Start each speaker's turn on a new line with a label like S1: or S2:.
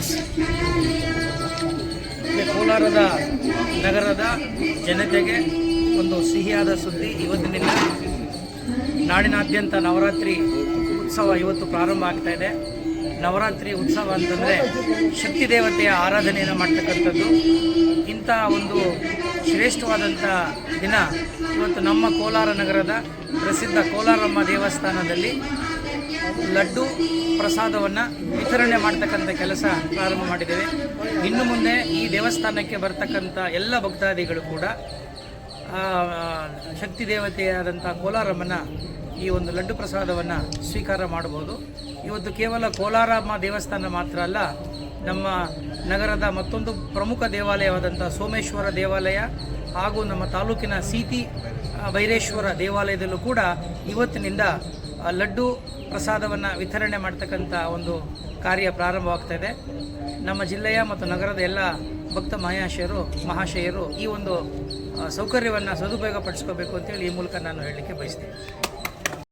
S1: S
S2: ಕೋಲಾರದ ನಗರದ ಜನತೆಗೆ ಒಂದು ಸಿಹಿಯಾದ ಸುದ್ದಿ ಇವತ್ತಿನಿಂದ ನಾಡಿನಾದ್ಯಂತ ನವರಾತ್ರಿ ಉತ್ಸವ ಇವತ್ತು ಪ್ರಾರಂಭ ಆಗ್ತಾ ಇದೆ. ನವರಾತ್ರಿ ಉತ್ಸವ ಅಂತಂದರೆ ಶಕ್ತಿ ದೇವತೆಯ ಆರಾಧನೆಯನ್ನು ಮಾಡ್ತಕ್ಕಂಥದ್ದು. ಇಂಥ ಒಂದು ಶ್ರೇಷ್ಠವಾದಂಥ ದಿನ ಇವತ್ತು ನಮ್ಮ ಕೋಲಾರ ನಗರದ ಪ್ರಸಿದ್ಧ ಕೋಲಾರಮ್ಮ ದೇವಸ್ಥಾನದಲ್ಲಿ ಲಡ್ಡು ಪ್ರಸಾದವನ್ನು ವಿತರಣೆ ಮಾಡ್ತಕ್ಕಂಥ ಕೆಲಸ ಪ್ರಾರಂಭ ಮಾಡಿದ್ದೇವೆ. ಇನ್ನು ಮುಂದೆ ಈ ದೇವಸ್ಥಾನಕ್ಕೆ ಬರ್ತಕ್ಕಂಥ ಎಲ್ಲ ಭಕ್ತಾದಿಗಳು ಕೂಡ ಶಕ್ತಿ ದೇವತೆಯಾದಂಥ ಕೋಲಾರಮ್ಮನ ಈ ಒಂದು ಲಡ್ಡು ಪ್ರಸಾದವನ್ನು ಸ್ವೀಕಾರ ಮಾಡಬಹುದು. ಇವತ್ತು ಕೇವಲ ಕೋಲಾರಮ್ಮ ದೇವಸ್ಥಾನ ಮಾತ್ರ ಅಲ್ಲ, ನಮ್ಮ ನಗರದ ಮತ್ತೊಂದು ಪ್ರಮುಖ ದೇವಾಲಯವಾದಂಥ ಸೋಮೇಶ್ವರ ದೇವಾಲಯ ಹಾಗೂ ನಮ್ಮ ತಾಲೂಕಿನ ಸೀತಿ ಭೈರೇಶ್ವರ ದೇವಾಲಯದಲ್ಲೂ ಕೂಡ ಇವತ್ತಿನಿಂದ ಲಡ್ಡು ಪ್ರಸಾದವನ್ನು ವಿತರಣೆ ಮಾಡ್ತಕ್ಕಂಥ ಒಂದು ಕಾರ್ಯ ಪ್ರಾರಂಭವಾಗ್ತಾ ಇದೆ. ನಮ್ಮ ಜಿಲ್ಲೆಯ ಮತ್ತು ನಗರದ ಎಲ್ಲ ಭಕ್ತ ಮಹಾಶಯರು ಮಹಾಶಯರು ಈ ಒಂದು ಸೌಕರ್ಯವನ್ನು ಸದುಪಯೋಗ ಪಡಿಸ್ಕೋಬೇಕು ಅಂತೇಳಿ ಈ ಮೂಲಕ ನಾನು ಹೇಳಲಿಕ್ಕೆ ಬಯಸ್ತೀನಿ.